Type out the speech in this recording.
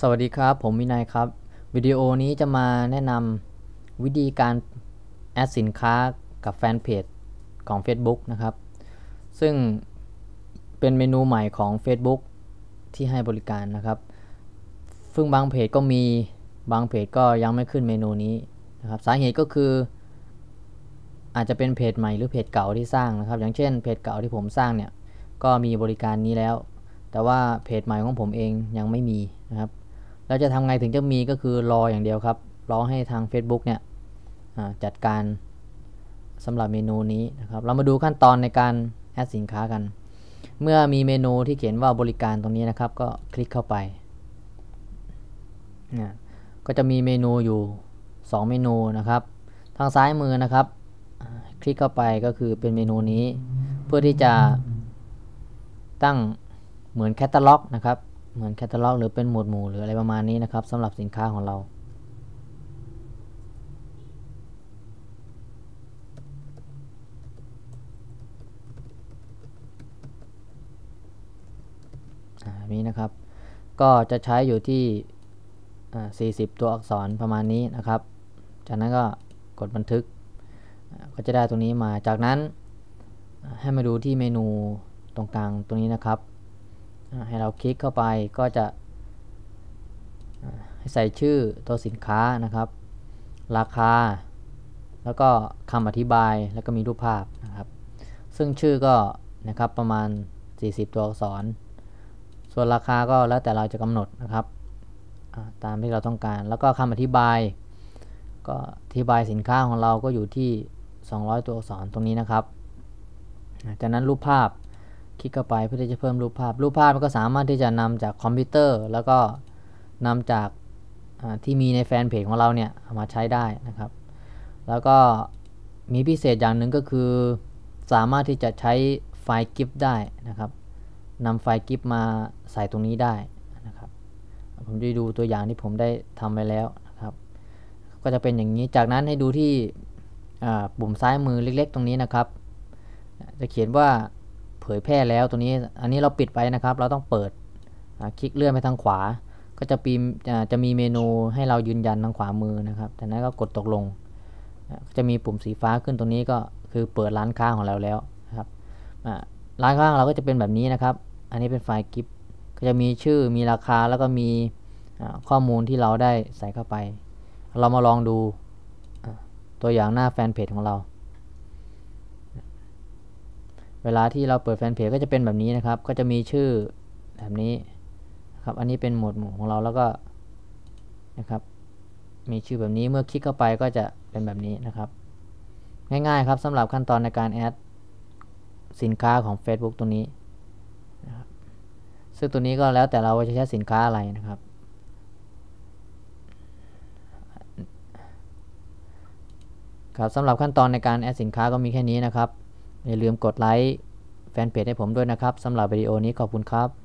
สวัสดีครับ ผมวินัยครับ วิดีโอนี้จะมาแนะนำวิธีการแอดสินค้ากับแฟนเพจของ Facebook นะครับ ซึ่งเป็นเมนูใหม่ของ Facebook ที่ให้บริการนะครับ ซึ่งบางเพจก็มีบางเพจก็ยังไม่ขึ้นเมนูนี้นะครับ สาเหตุก็คือ อาจจะเป็นเพจใหม่หรือเพจเก่าที่สร้างนะครับ อย่างเช่นเพจเก่าที่ผมสร้างเนี่ยก็มีบริการนี้แล้ว แต่ว่าเพจใหม่ของผมเองยังไม่มีนะครับ เราจะทำไงถึงจะมีก็คือรออย่างเดียวครับ รอให้ทาง Facebook เนี่ยจัดการสำหรับเมนูนี้นะครับ เรามาดูขั้นตอนในการแอดสินค้ากัน เมื่อมีเมนูที่เขียนว่าบริการตรงนี้นะครับ ก็คลิกเข้าไปนะก็จะมีเมนูอยู่ 2 เมนูนะครับ ทางซ้ายมือนะครับ คลิกเข้าไปก็คือเป็นเมนูนี้ เพื่อที่จะตั้งเหมือนแคตตาล็อกนะครับ เหมือนแคตตาล็อกหรือเป็นหมวดหมู่หรืออะไรประมาณนี้นะครับสำหรับสินค้าของเรานี้นะครับ ก็จะใช้อยู่ที่ 40 ตัวอักษรประมาณนี้นะครับ จากนั้นก็กดบันทึก ก็จะได้ตรงนี้มา จากนั้นให้มาดูที่เมนูตรงกลางตรงนี้นะครับ ให้เราคลิกเข้าไปก็จะให้ใส่ชื่อตัวสินค้านะครับ ราคา แล้วก็คำอธิบายแล้วก็มีรูปภาพนะครับ ซึ่งชื่อก็นะครับประมาณ 40 ตัวอักษร ส่วนราคาก็แล้วแต่เราจะกำหนดนะครับตามที่เราต้องการ แล้วก็คำอธิบาย ก็อธิบายสินค้าของเราก็อยู่ที่ 200 ตัวอักษรตรงนี้นะครับ จากนั้นรูปภาพ คลิกเข้าไปเพื่อที่จะเพิ่มรูปภาพ รูปภาพมันก็สามารถที่จะนำจากคอมพิวเตอร์ แล้วก็นำจากที่มีในแฟนเพจของเราเนี่ยมาใช้ได้นะครับ แล้วก็มีพิเศษอย่างหนึ่งก็คือ สามารถที่จะใช้ไฟล์กิฟต์ได้นะครับนำไฟล์กิฟต์มาใส่ตรงนี้ได้นะครับ ผมจะดูตัวอย่างที่ผมได้ทำไปแล้วนะครับ ก็จะเป็นอย่างนี้จากนั้นให้ดูที่ปุ่มซ้ายมือเล็ก ๆ ตรงนี้นะครับ จะเขียนว่า เผยแพร่แล้วตัวนี้อันนี้เราปิดไปนะครับ เราต้องเปิดคลิกเลื่อนไปทางขวา ก็จะปีจะมีเมนูให้เรายืนยันทางขวามือนะครับจากนั้นก็กดตกลง จะมีปุ่มสีฟ้าขึ้นตรงนี้ก็คือเปิดร้านค้าของเราแล้วนะครับร้านค้าของเราก็จะเป็นแบบนี้นะครับ อันนี้เป็นไฟล์กิฟก็จะมีชื่อมีราคาแล้วก็มีข้อมูลที่เราได้ใส่เข้าไป เรามาลองดูตัวอย่างหน้าแฟนเพจของเรา เวลาที่เราเปิดแฟนเพจก็จะเป็นแบบนี้นะครับ ก็จะมีชื่อแบบนี้ครับ อันนี้เป็นหมวดหมู่ของเราแล้วก็นะครับ มีชื่อแบบนี้เมื่อคลิกเข้าไปก็จะเป็นแบบนี้นะครับ ง่ายๆครับสำหรับขั้นตอนในการแอดสินค้าของ Facebook ตัวนี้นะครับซึ่งตัวนี้ก็แล้วแต่เราจะใช้สินค้าอะไรนะครับ ครับสำหรับขั้นตอนในการแอดสินค้าก็มีแค่นี้นะครับ อย่าลืมกดไลค์แฟนเพจให้ผมด้วยนะครับสำหรับวิดีโอนี้ขอบคุณครับ